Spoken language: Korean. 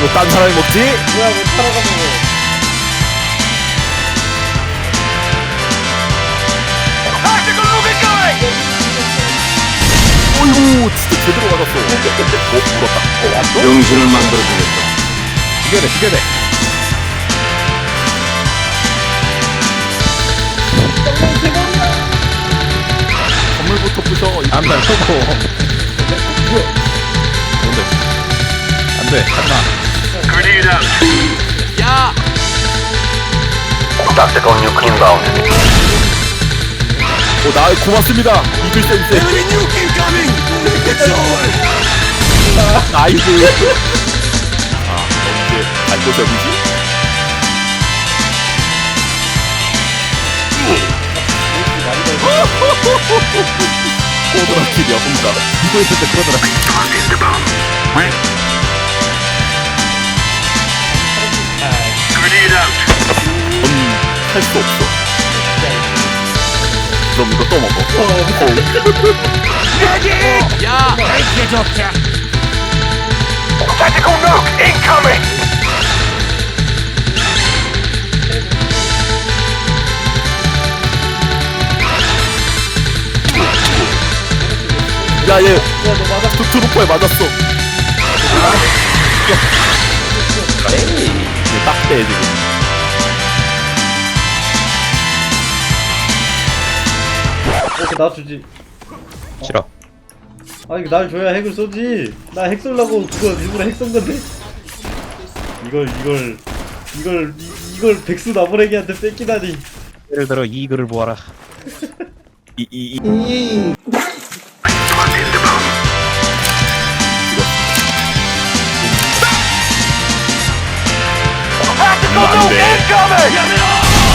왜딴 사람이 먹지? 뭐야 왜 타라가 먹어! 어이구 진짜 제대로 맞았어. 어 물었다. 어 왔어? 병신을 만들어주겠다. 죽여내 죽여내. 건물부터 부셔. 안돼. 뭔데? 안돼 하지마. Grenade out. Yeah. Tactical nuke inbound. 오 나 고맙습니다. 이글 센스. nuke incoming. It's over. 나이스. 아갈 곳이 어디지? 꼬드라킬이야 혼자. 이거 했을 때. Planting 할 수 없어. 그럼 이거 또 먹어. Thank you, doctor. Tactical nuke incoming! 야, 얘 트, 트루퍼에 맞았어. 이게 딱대 지금. 나 주지 싫어. 아 이거 날 줘야 핵을 쏘지 나 핵 쏠라고 그거 일부러 핵 쏜 건데 이걸 이걸 이걸 이, 이걸 백수 나무래기한테 뺏기다니 예를 들어 이 글을 보아라. 이, 이, 이. Planting the bomb. Tactical 안 nuke 돼.